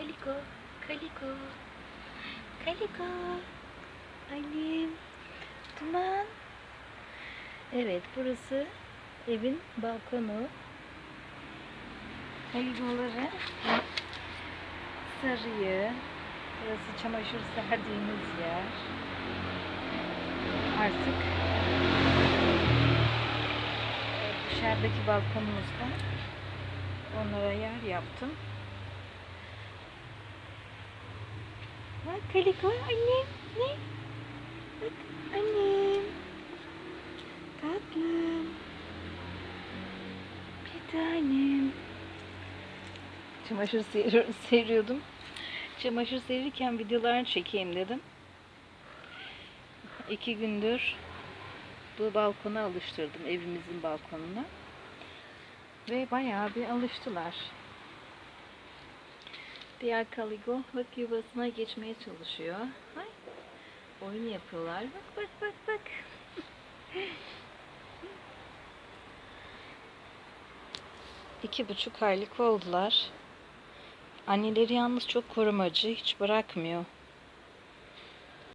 Kaliko, Kaliko, Kaliko. Annem. Duman. Evet, burası evin balkonu. Kalikoları sarıyı. Burası çamaşır serdiğimiz yer. Artık dışarıdaki balkonumuzda onlara yer yaptım. Bak Kaliko annem ne? Bak annem. Tatlım. Bir tanem. Çamaşır ser- seriyordum. Çamaşır serirken videolarını çekeyim dedim. İki gündür bu balkona alıştırdım evimizin balkonuna. Ve bayağı bir alıştılar. Diğer kaligo bak yuvasına geçmeye çalışıyor. Ay, oyun yapıyorlar. Bak bak bak bak. İki buçuk aylık oldular. Anneleri yalnız çok korumacı, hiç bırakmıyor.